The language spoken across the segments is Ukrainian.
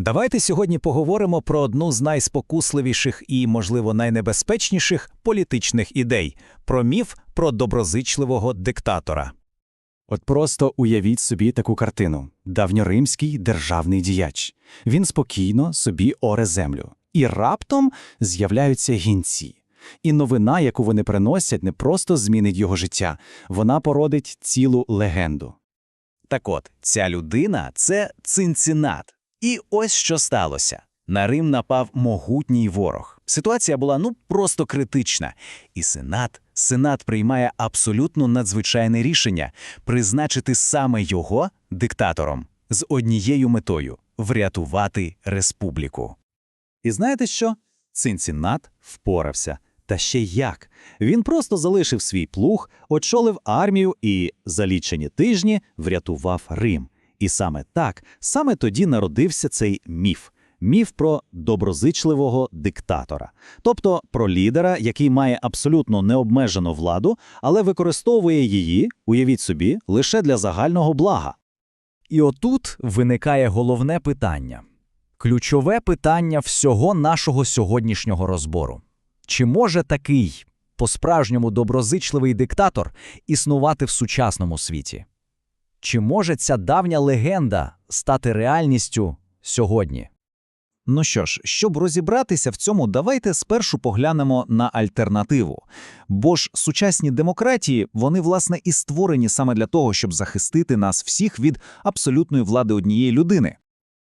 Давайте сьогодні поговоримо про одну з найспокусливіших і, можливо, найнебезпечніших політичних ідей про міф про доброзичливого диктатора. От просто уявіть собі таку картину: давньоримський державний діяч. Він спокійно собі оре землю. І раптом з'являються гінці. І новина, яку вони приносять, не просто змінить його життя, вона породить цілу легенду. Так от, ця людина це Цинцинат. І ось що сталося. На Рим напав могутній ворог. Ситуація була ну просто критична. І Сенат, Сенат приймає абсолютно надзвичайне рішення призначити саме його диктатором з однією метою врятувати республіку. І знаєте що? Цинциннат впорався. Та ще як. Він просто залишив свій плуг, очолив армію і за лічені тижні врятував Рим. І саме так, саме тоді народився цей міф. Міф про доброзичливого диктатора, тобто про лідера, який має абсолютно необмежену владу, але використовує її, уявіть собі, лише для загального блага. І отут виникає головне питання. Ключове питання всього нашого сьогоднішнього розбору. Чи може такий, по-справжньому доброзичливий диктатор існувати в сучасному світі? Чи може ця давня легенда стати реальністю сьогодні? Ну що ж, щоб розібратися в цьому, давайте спершу поглянемо на альтернативу. Бо ж сучасні демократії, вони, власне, і створені саме для того, щоб захистити нас всіх від абсолютної влади однієї людини.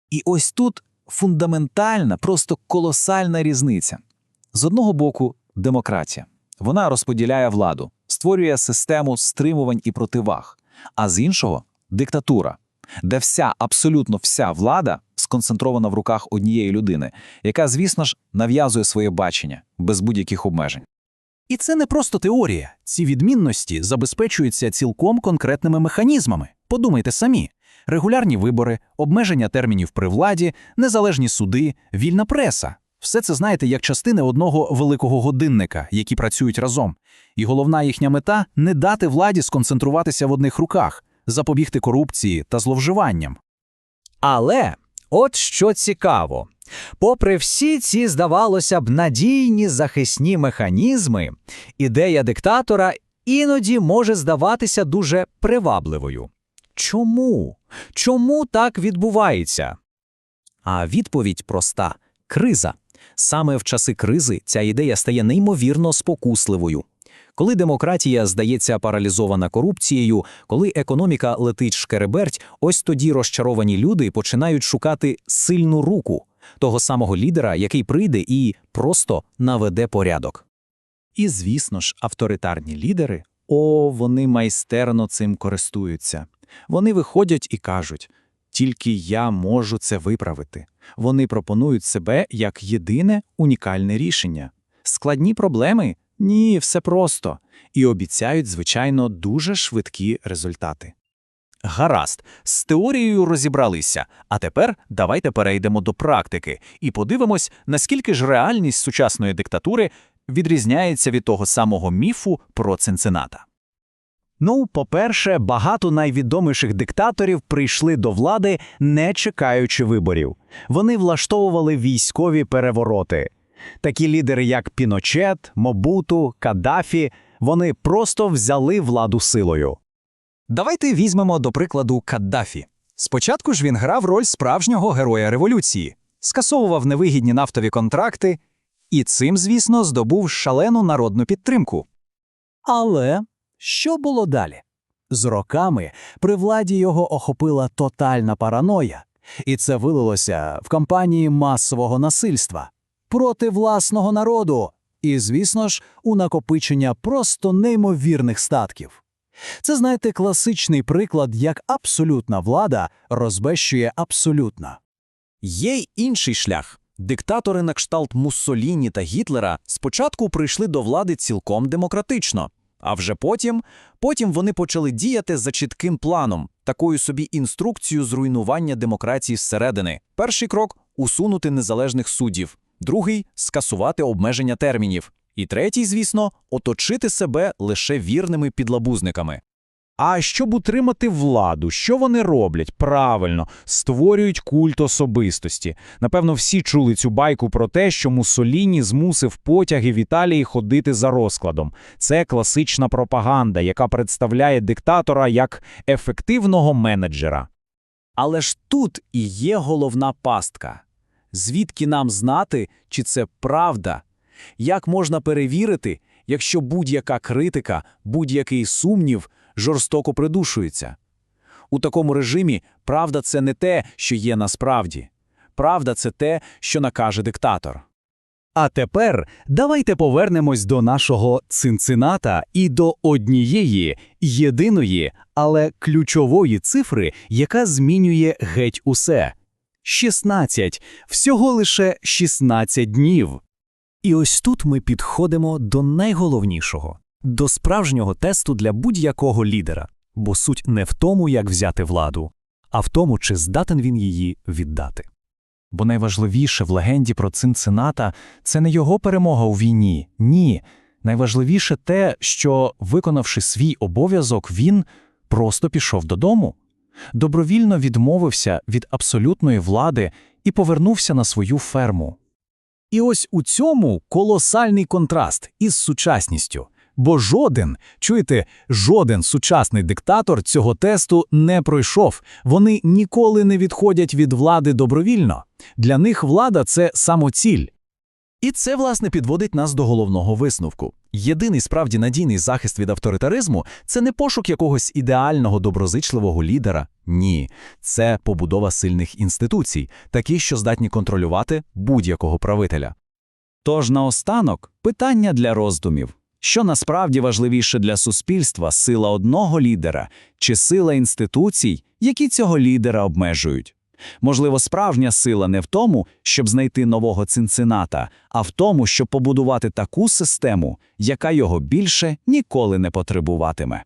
І ось тут фундаментальна, просто колосальна різниця. З одного боку, демократія. Вона розподіляє владу, створює систему стримувань і противаг, а з іншого диктатура, де вся, абсолютно вся влада сконцентрована в руках однієї людини, яка, звісно ж, нав'язує своє бачення без будь-яких обмежень. І це не просто теорія. Ці відмінності забезпечуються цілком конкретними механізмами. Подумайте самі: регулярні вибори, обмеження термінів при владі, незалежні суди, вільна преса. Все це знаєте як частини одного великого годинника, які працюють разом. І головна їхня мета не дати владі сконцентруватися в одних руках, запобігти корупції та зловживанням. Але от що цікаво. Попри всі ці, здавалося б, надійні захисні механізми, ідея диктатора іноді може здаватися дуже привабливою. Чому? Чому так відбувається? А відповідь проста криза. Саме в часи кризи ця ідея стає неймовірно спокусливою. Коли демократія здається паралізована корупцією, коли економіка летить шкереберть, ось тоді розчаровані люди починають шукати сильну руку того самого лідера, який прийде і просто наведе порядок. І, звісно ж, авторитарні лідери, о, вони майстерно цим користуються. Вони виходять і кажуть: тільки я можу це виправити. Вони пропонують себе як єдине унікальне рішення. Складні проблеми? Ні, все просто. І обіцяють, звичайно, дуже швидкі результати. Гаразд, з теорією розібралися, а тепер давайте перейдемо до практики і подивимось, наскільки ж реальність сучасної диктатури відрізняється від того самого міфу про Цинцината. Ну, по-перше, багато найвідоміших диктаторів прийшли до влади, не чекаючи виборів. Вони влаштовували військові перевороти. Такі лідери, як Піночет, Мобуту, Каддафі, вони просто взяли владу силою. Давайте візьмемо до прикладу Каддафі. Спочатку ж він грав роль справжнього героя революції, скасовував невигідні нафтові контракти і цим, звісно, здобув шалену народну підтримку. Але що було далі? З роками при владі його охопила тотальна параноя, і це вилилося в кампанії масового насильства проти власного народу і, звісно ж, у накопичення просто неймовірних статків. Це, знаєте, класичний приклад, як абсолютна влада розбещує абсолютно. Є й інший шлях. Диктатори на кшталт Муссоліні та Гітлера спочатку прийшли до влади цілком демократично, а вже потім, потім вони почали діяти за чітким планом, такою собі інструкцією зруйнування демократії зсередини. Перший крок усунути незалежних суддів, другий скасувати обмеження термінів, і третій, звісно, оточити себе лише вірними підлабузниками. А щоб утримати владу, що вони роблять? Правильно, створюють культ особистості. Напевно, всі чули цю байку про те, що Муссоліні змусив потяги в Італії ходити за розкладом. Це класична пропаганда, яка представляє диктатора як ефективного менеджера. Але ж тут і є головна пастка. Звідки нам знати, чи це правда? Як можна перевірити, якщо будь-яка критика, будь-який сумнів жорстоко придушується? У такому режимі правда – це не те, що є насправді. Правда – це те, що накаже диктатор. А тепер давайте повернемось до нашого цинцината і до однієї єдиної, але ключової цифри, яка змінює геть усе. 16. Всього лише 16 днів. І ось тут ми підходимо до найголовнішого до справжнього тесту для будь-якого лідера, бо суть не в тому, як взяти владу, а в тому, чи здатен він її віддати. Бо найважливіше в легенді про Цинцината – це не його перемога у війні, ні. Найважливіше те, що, виконавши свій обов'язок, він просто пішов додому. Добровільно відмовився від абсолютної влади і повернувся на свою ферму. І ось у цьому колосальний контраст із сучасністю. Бо жоден, чуєте, жоден сучасний диктатор цього тесту не пройшов. Вони ніколи не відходять від влади добровільно. Для них влада – це самоціль. І це, власне, підводить нас до головного висновку. Єдиний справді надійний захист від авторитаризму це не пошук якогось ідеального доброзичливого лідера. Ні, це побудова сильних інституцій, такі, що здатні контролювати будь-якого правителя. Тож наостанок питання для роздумів. Що насправді важливіше для суспільства – сила одного лідера чи сила інституцій, які цього лідера обмежують? Можливо, справжня сила не в тому, щоб знайти нового цинцината, а в тому, щоб побудувати таку систему, яка його більше ніколи не потребуватиме.